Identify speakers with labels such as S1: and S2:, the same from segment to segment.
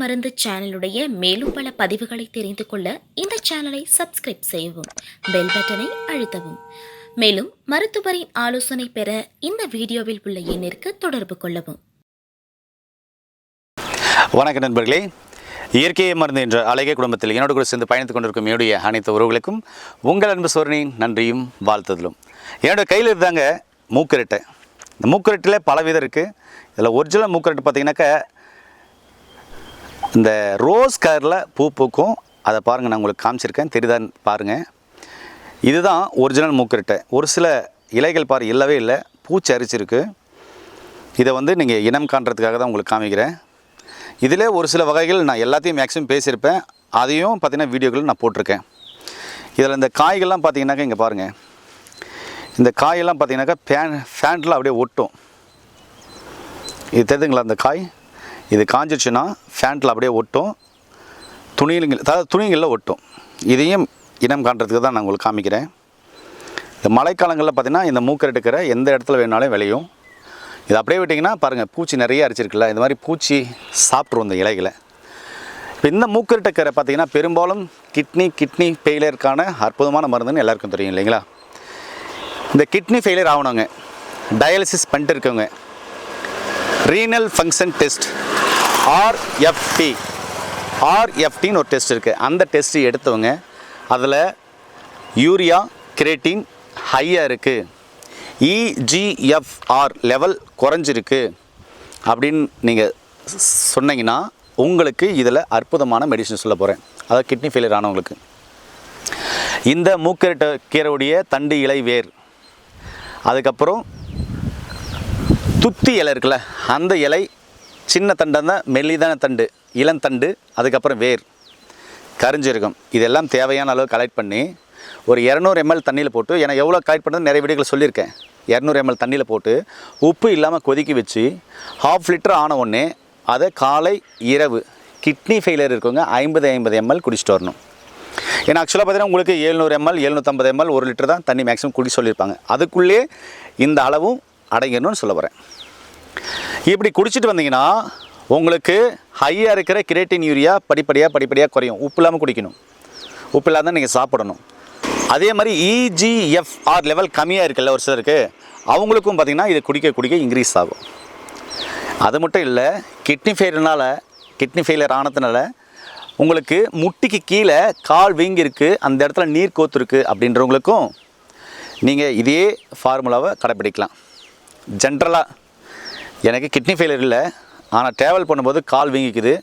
S1: மருந்து சேனலுடைய மேலும் பல பதிவுகளை தெரிந்து கொள்ள இந்த சேனலை சப்ஸ்கிரைப் செய்யவும் பெல் பட்டனை அழுத்தவும். மேலும் மருத்துவரின் ஆலோசனை பெற இந்த வீடியோவில் உள்ள எண்ணிற்கு தொடர்பு கொள்ளவும்.
S2: வணக்கம் நண்பர்களே. இயற்கையை மருந்து என்ற அழகிய குடும்பத்தில் என்னோடு கூட சேர்ந்து பயணித்துக் கொண்டிருக்கும் என்னுடைய அனைத்து உறவுகளுக்கும் உங்கள் அன்பு சோரனின் நன்றியும் வாழ்த்துதலும். என்னோட கையில் இருந்தாங்க மூக்கரட்டை. இந்த மூக்கரட்டில் பல விதம் இருக்குது இதில் ஒரிஜினல் மூக்கரட்டு பார்த்தீங்கன்னாக்கா இந்த ரோஸ் கலரில் பூ பூக்கும். அதை பாருங்கள் நான் உங்களுக்கு காமிச்சிருக்கேன். தெரியுதான்னு பாருங்கள் இதுதான் ஒரிஜினல் மூக்கரட்டை. ஒரு சில இலைகள் பாரு இல்லவே இல்லை. பூச்சி அரிச்சிருக்கு. இதை வந்து நீங்கள் இனம் காண்றதுக்காக தான் உங்களுக்கு காமிக்கிறேன். இதில் ஒரு சில வகைகள் நான் எல்லாத்தையும் மேக்ஸிமம் பேசியிருப்பேன். அதையும் பார்த்திங்கன்னா வீடியோக்கள் நான் போட்டிருக்கேன். இதில் இந்த காய்கள்லாம் பார்த்தீங்கன்னாக்கா இங்கே பாருங்கள் இந்த காயெல்லாம் பார்த்தீங்கன்னாக்கா ஃபேன் ஃபேண்டில் அப்படியே ஒட்டும். இது தெரியுதுங்களா அந்த காய்? இது காஞ்சிச்சுன்னா ஃபேண்ட்டில் அப்படியே ஒட்டும். துணிகள் அதாவது துணிகளில் ஒட்டும். இதையும் இனம் காண்றதுக்கு தான் நான் உங்களுக்கு காமிக்கிறேன். இந்த மழைக்காலங்களில் பார்த்தீங்கன்னா இந்த மூக்கரெட்டுக்கிற எந்த இடத்துல வேணாலும் விளையும். இது அப்படியே விட்டிங்கன்னா பாருங்கள் பூச்சி நிறைய அரிச்சிருக்குல்ல இந்த மாதிரி பூச்சி சாப்பிட்ரும் இந்த இலைகளை. இப்போ இந்த மூக்கரெட்டுக்கரை பார்த்தீங்கன்னா பெரும்பாலும் கிட்னி கிட்னி ஃபெயிலியருக்கான அற்புதமான மருந்துன்னு எல்லாருக்கும் தெரியும் இல்லைங்களா? இந்த கிட்னி ஃபெயிலியர் ஆகணுங்க. டயாலிசிஸ் பண்ணிட்டு இருக்கவங்க. Renal function test. ஆர்எஃப்டி ஆர்எஃப்டின்னு ஒரு டெஸ்ட் இருக்குது அந்த டெஸ்ட்டு எடுத்தவங்க அதில் யூரியா கிரேட்டின் ஹையாக இருக்குது இஜிஎஃப்ஆர் லெவல் குறைஞ்சிருக்கு. அப்படின்னு நீங்கள் சொன்னீங்கன்னா உங்களுக்கு இதில் அற்புதமான மெடிசன் சொல்ல போகிறேன் அதாவது கிட்னி ஃபெயிலியர் ஆனவங்களுக்கு. இந்த மூக்கரட்ட கீரையுடைய தண்டு இலை வேர். அதுக்கப்புறம் துத்தி இலை இருக்குல்ல அந்த இலை சின்ன தண்டாக தான் மெல்லிதான தண்டு இளந்தண்டு அதுக்கப்புறம் வேர். கரிஞ்சிருக்கும். இதெல்லாம் தேவையான அளவு கலெக்ட் பண்ணி ஒரு இரநூறு எம்எல் தண்ணியில் போட்டு ஏன்னா எவ்வளோ கலெக்ட் பண்ணுறது நிறைய வீடுகள் சொல்லியிருக்கேன். இரநூறு எம்எல் தண்ணியில் போட்டு உப்பு இல்லாமல் கொதிக்க வச்சு ஹாஃப் லிட்டர் ஆன உடனே அதை காலை இரவு கிட்னி ஃபெயிலியர் இருக்கவங்க ஐம்பது ஐம்பது எம்எல் குடிச்சிட்டு வரணும். ஏன்னா ஆக்சுவலாக பார்த்தீங்கன்னா உங்களுக்கு எழுநூறு எம்எல் எழுநூற்றம்பது எம்எல் ஒரு லிட்டர் தான் தண்ணி மேக்ஸிமம் குடி சொல்லியிருப்பாங்க. அதுக்குள்ளே இந்த அளவும் அடங்கிடணும்னு சொல்ல வரேன் இப்படி குடிச்சிட்டு வந்தீங்கன்னா உங்களுக்கு ஹையாக இருக்கிற கிரேட்டின் யூரியா படிப்படியாக படிப்படியாக குறையும். உப்பு இல்லாமல் குடிக்கணும். உப்பு இல்லாமல் நீங்கள் சாப்பிடணும். அதே மாதிரி இஜிஎஃப்ஆர் லெவல் கம்மியாக இருக்குல்ல ஒரு சிலருக்கு. அவங்களுக்கும் பார்த்திங்கன்னா இது குடிக்க குடிக்க இன்க்ரீஸ் ஆகும். அது மட்டும் இல்லை கிட்னி ஃபெயிலியர்னால கிட்னி ஃபெயிலியர் ஆனதுனால உங்களுக்கு முட்டிக்கு கீழே கால் வீங்கிருக்கு அந்த இடத்துல நீர் கோத்துருக்கு அப்படின்றவங்களுக்கும் நீங்கள் இதே ஃபார்முலாவை கடைப்பிடிக்கலாம். ஜென்ரலாக எனக்கு கிட்னி ஃபெயிலியர் இல்லை. ஆனால் ட்ராவல் பண்ணும்போது கால் வீங்கிக்குது.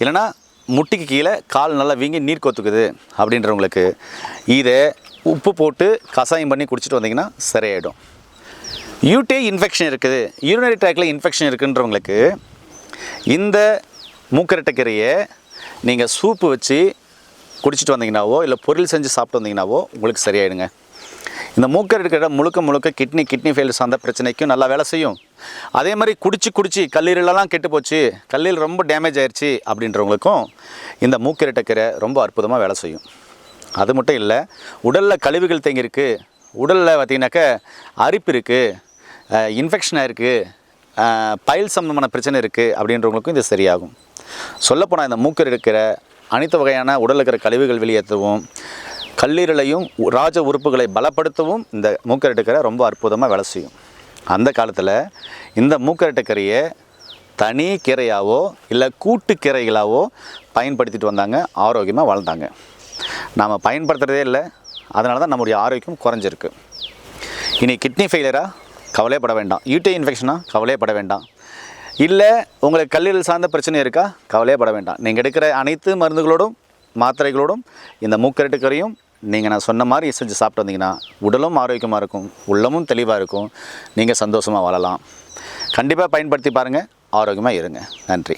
S2: இல்லைன்னா முட்டிக்கு கீழே கால் நல்லா வீங்கி நீர் கொத்துக்குது அப்படின்றவங்களுக்கு இதை உப்பு போட்டு கசாயம் பண்ணி குடிச்சிட்டு வந்தீங்கன்னா சரியாயிடும். யூடிஐ இன்ஃபெக்ஷன் இருக்குது. யூரினரி ட்ராக்கில் இன்ஃபெக்ஷன் இருக்குன்றவங்களுக்கு இந்த மூக்கரட்டைக்கீரையை நீங்கள் சூப்பு வச்சு குடிச்சிட்டு வந்தீங்கன்னாவோ இல்லை பொரியல் செஞ்சு சாப்பிட்டு வந்தீங்கன்னாவோ உங்களுக்கு சரியாயிடுங்க. இந்த மூக்கர் இருக்கிற முழுக்க முழுக்க கிட்னி கிட்னி ஃபெயில் சார்ந்த பிரச்சனைக்கும் நல்லா வேலை செய்யும். அதே மாதிரி குடிச்சு குடிச்சு கல்லீரலெல்லாம் கெட்டு போச்சு கல்லீரல் ரொம்ப டேமேஜ் ஆயிடுச்சு அப்படின்றவங்களுக்கும் இந்த மூக்கரட்டைக்கீரை ரொம்ப அற்புதமாக வேலை செய்யும். அது மட்டும் இல்லை உடலில் கழிவுகள் தேங்கியிருக்கு. உடலில் பார்த்திங்கனாக்கா அரிப்பு இருக்குது இன்ஃபெக்ஷன் ஆயிருக்கு பயில் சம்பந்தமான பிரச்சனை இருக்குது அப்படின்றவங்களுக்கும் இது சரியாகும். சொல்லப்போனால் இந்த மூக்கர் இருக்கிற அனைத்து வகையான உடலில் இருக்கிற கழிவுகள் வெளியேற்றவும் கல்லீரலையும் ராஜ உறுப்புகளை பலப்படுத்தவும் இந்த மூக்கரட்டுக்கரை ரொம்ப அற்புதமாக வேலை செய்யும். அந்த காலத்தில் இந்த மூக்கரட்டுக்கரையை தனி கீரையாவோ இல்லை கூட்டு கீரைகளாவோ பயன்படுத்திட்டு வந்தாங்க ஆரோக்கியமாக வாழ்ந்தாங்க. நாம் பயன்படுத்துகிறதே இல்லை அதனால தான் நம்முடைய ஆரோக்கியம் குறைஞ்சிருக்கு. இனி கிட்னி ஃபெயிலியராக கவலைப்பட வேண்டாம். யூடிஐ இன்ஃபெக்ஷனாக கவலையப்பட வேண்டாம். இல்லை உங்களுக்கு கல்லீரல் சார்ந்த பிரச்சனை இருக்கா? கவலையப்பட வேண்டாம். நீங்கள் எடுக்கிற அனைத்து மருந்துகளோடும் மாத்திரைகளோடும் இந்த மூக்கரட்டுக்கரையும் நீங்கள் நான் சொன்ன மாதிரி செஞ்சு சாப்பிட்டு வந்தீங்கன்னா உடலும் ஆரோக்கியமாக இருக்கும் உள்ளமும் தெளிவாக இருக்கும் நீங்கள் சந்தோஷமாக வாழலாம். கண்டிப்பாக பயன்படுத்தி பாருங்கள் ஆரோக்கியமாக இருங்க. நன்றி.